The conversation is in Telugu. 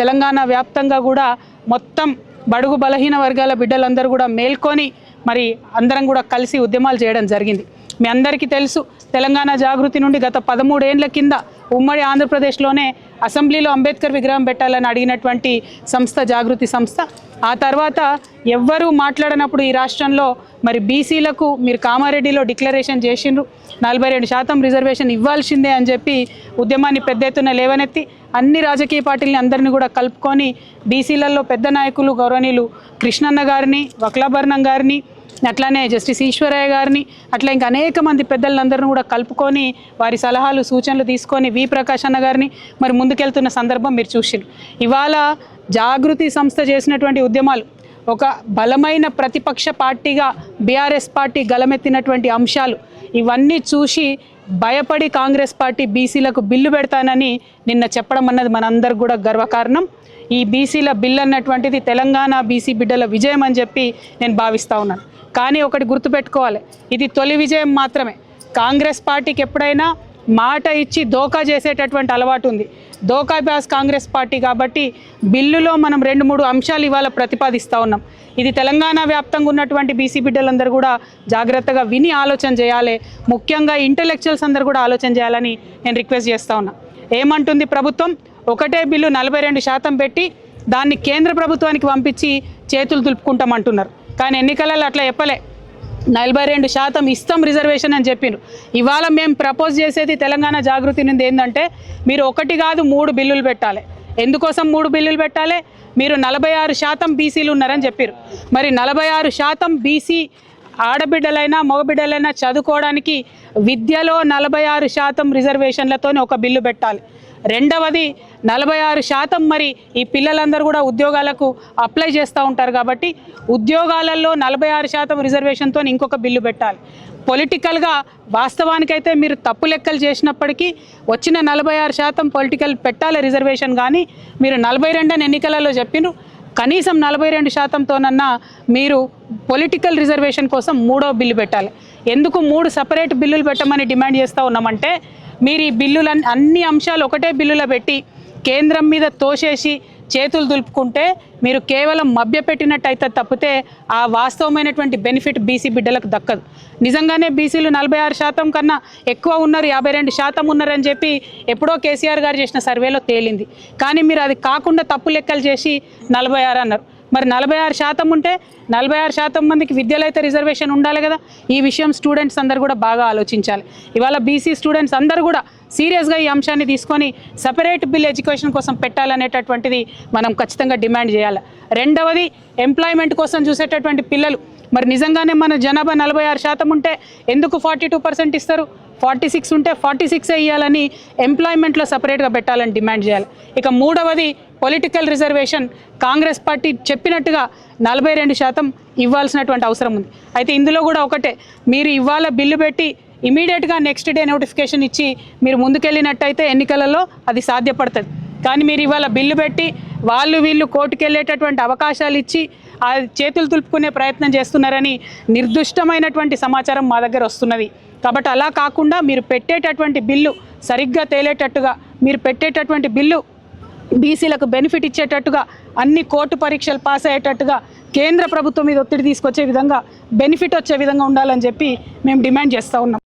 తెలంగాణ వ్యాప్తంగా కూడా మొత్తం బడుగు బలహీన వర్గాల బిడ్డలందరూ కూడా మేల్కొని మరి అందరం కూడా కలిసి ఉద్యమాలు చేయడం జరిగింది. మీ అందరికీ తెలుసు తెలంగాణ జాగృతి నుండి గత పదమూడేండ్ల కింద ఉమ్మడి ఆంధ్రప్రదేశ్లోనే అసెంబ్లీలో అంబేద్కర్ విగ్రహం పెట్టాలని అడిగినటువంటి సంస్థ జాగృతి సంస్థ. ఆ తర్వాత ఎవ్వరూ మాట్లాడనప్పుడు ఈ రాష్ట్రంలో మరి బీసీలకు మీరు కామారెడ్డిలో డిక్లరేషన్ చేసిండ్రు. నలభై రెండు శాతం రిజర్వేషన్ ఇవ్వాల్సిందే అని చెప్పి ఉద్యమాన్ని పెద్ద ఎత్తున లేవనెత్తి అన్ని రాజకీయ పార్టీలని అందరినీ కూడా కలుపుకొని బీసీలలో పెద్ద నాయకులు గౌరవనీయులు కృష్ణన్న గారిని వక్లాభరణం గారిని అట్లానే జస్టిస్ ఈశ్వరయ్య గారిని అట్లా ఇంకా అనేక మంది పెద్దలందరిని కూడా కలుపుకొని వారి సలహాలు సూచనలు తీసుకొని వి ప్రకాష్ అన్న గారిని మరి ముందుకెళ్తున్న సందర్భం మీరు చూసిరు ఇవాళ జాగృతి సంస్థ చేసినటువంటి ఉద్యమాలు ఒక బలమైన ప్రతిపక్ష పార్టీగా బీఆర్ఎస్ పార్టీ గలమెత్తినటువంటి అంశాలు ఇవన్నీ చూసి భయపడి కాంగ్రెస్ పార్టీ బీసీలకు బిల్లు పెడతానని నిన్న చెప్పడం అన్నది మనందరికి కూడా గర్వకారణం. ఈ బీసీల బిల్ అన్నటువంటిది తెలంగాణ బీసీ బిడ్డల విజయం అని చెప్పి నేను భావిస్తా ఉన్నాను. కానీ ఒకటి గుర్తుపెట్టుకోవాలి. ఇది తొలి విజయం మాత్రమే. కాంగ్రెస్ పార్టీకి ఎప్పుడైనా మాట ఇచ్చి దోకా చేసేటటువంటి అలవాటు ఉంది. దోకా బ్యాస్ కాంగ్రెస్ పార్టీ కాబట్టి బిల్లులో మనం రెండు మూడు అంశాలు ఇవాళ ప్రతిపాదిస్తూ ఉన్నాం. ఇది తెలంగాణ వ్యాప్తంగా ఉన్నటువంటి బీసీ బిడ్డలందరూ కూడా జాగ్రత్తగా విని ఆలోచన చేయాలి. ముఖ్యంగా ఇంటలెక్చువల్స్ అందరూ కూడా ఆలోచన చేయాలని నేను రిక్వెస్ట్ చేస్తూ ఉన్నా. ఏమంటుంది ప్రభుత్వం? ఒకటే బిల్లు నలభై రెండు శాతం పెట్టి దాన్ని కేంద్ర ప్రభుత్వానికి పంపించి చేతులు దులుపుకుంటామంటున్నారు. కానీ ఎన్నికలలో అట్లా చెప్పలే. నలభై రెండు శాతం ఇస్తాం రిజర్వేషన్ అని చెప్పిండ్రు. ఇవాళ మేము ప్రపోజ్ చేసేది తెలంగాణ జాగృతి నుండి ఏంటంటే మీరు ఒకటి కాదు మూడు బిల్లులు పెట్టాలి. ఎందుకోసం మూడు బిల్లులు పెట్టాలి? మీరు నలభై ఆరు శాతం బీసీలు ఉన్నారని చెప్పారు మరి నలభై ఆరు శాతం బీసీ ఆడబిడ్డలైనా మగబిడ్డలైనా చదువుకోవడానికి విద్యలో నలభై ఆరు శాతం రిజర్వేషన్లతోనే ఒక బిల్లు పెట్టాలి. రెండవది నలభై ఆరు శాతం మరి ఈ పిల్లలందరూ కూడా ఉద్యోగాలకు అప్లై చేస్తూ ఉంటారు కాబట్టి ఉద్యోగాలలో నలభై ఆరు శాతం రిజర్వేషన్తో ఇంకొక బిల్లు పెట్టాలి. పొలిటికల్గా వాస్తవానికైతే మీరు తప్పు లెక్కలు చేసినప్పటికీ వచ్చిన నలభై ఆరు శాతం పొలిటికల్ పెట్టాలి రిజర్వేషన్ కానీ మీరు నలభై రెండని ఎన్నికలలో చెప్పినారు. కనీసం నలభై రెండు శాతంతోనన్నా మీరు పొలిటికల్ రిజర్వేషన్ కోసం మూడో బిల్లు పెట్టాలి. ఎందుకు మూడు సపరేట్ బిల్లులు పెట్టమని డిమాండ్ చేస్తూ ఉన్నామంటే మీరు ఈ బిల్లులన్నీ అన్ని అంశాలు ఒకటే బిల్లులో పెట్టి కేంద్రం మీద తోసేసి చేతులు దులుపుకుంటే మీరు కేవలం మభ్యపెట్టినట్టయితే తప్పితే ఆ వాస్తవమైనటువంటి బెనిఫిట్ బీసీ బిడ్డలకు దక్కదు. నిజంగానే బీసీలు నలభై ఆరు శాతం కన్నా ఎక్కువ ఉన్నారు యాభై రెండు శాతం ఉన్నారని చెప్పి ఎప్పుడో కేసీఆర్ గారు చేసిన సర్వేలో తేలింది. కానీ మీరు అది కాకుండా తప్పు లెక్కలు చేసి నలభై ఆరు అన్నారు. మరి నలభై ఆరు శాతం ఉంటే నలభై ఆరు శాతం మందికి విద్యలో అయితే రిజర్వేషన్ ఉండాలి కదా. ఈ విషయం స్టూడెంట్స్ అందరు కూడా బాగా ఆలోచించాలి. ఇవాళ బీసీ స్టూడెంట్స్ అందరూ కూడా సీరియస్గా ఈ అంశాన్ని తీసుకొని సపరేట్ బిల్ ఎడ్యుకేషన్ కోసం పెట్టాలనేటటువంటిది మనం ఖచ్చితంగా డిమాండ్ చేయాలి. రెండవది ఎంప్లాయ్మెంట్ కోసం చూసేటటువంటి పిల్లలు. మరి నిజంగానే మన జనాభా నలభై ఆరు శాతం ఉంటే ఎందుకు ఫార్టీ టూ పర్సెంట్ ఇస్తారు? ఫార్టీ సిక్స్ ఉంటే ఫార్టీ సిక్స్ ఇవ్వాలని ఎంప్లాయ్మెంట్లో సపరేట్గా పెట్టాలని డిమాండ్ చేయాలి. ఇక మూడవది పొలిటికల్ రిజర్వేషన్. కాంగ్రెస్ పార్టీ చెప్పినట్టుగా నలభై రెండు శాతం ఇవ్వాల్సినటువంటి అవసరం ఉంది. అయితే ఇందులో కూడా ఒకటే మీరు ఇవాళ బిల్లు పెట్టి ఇమీడియట్గా నెక్స్ట్ డే నోటిఫికేషన్ ఇచ్చి మీరు ముందుకెళ్ళినట్టయితే ఎన్నికలలో అది సాధ్యపడుతుంది. కానీ మీరు ఇవాళ బిల్లు పెట్టి వాళ్ళు వీళ్ళు కోర్టుకు వెళ్ళేటటువంటి అవకాశాలు ఇచ్చి ఆ చేతులు తులుపుకునే ప్రయత్నం చేస్తున్నారని నిర్దుష్టమైనటువంటి సమాచారం మా దగ్గర వస్తున్నది. కాబట్టి అలా కాకుండా మీరు పెట్టేటటువంటి బిల్లు సరిగ్గా తేలేటట్టుగా మీరు పెట్టేటటువంటి బిల్లు బీసీలకు బెనిఫిట్ ఇచ్చేటట్టుగా అన్ని కోర్టు పరీక్షలు పాస్ అయ్యేటట్టుగా కేంద్ర ప్రభుత్వం మీద ఒత్తిడి తీసుకొచ్చే విధంగా బెనిఫిట్ వచ్చే విధంగా ఉండాలని చెప్పి మేము డిమాండ్ చేస్తూ ఉన్నాం.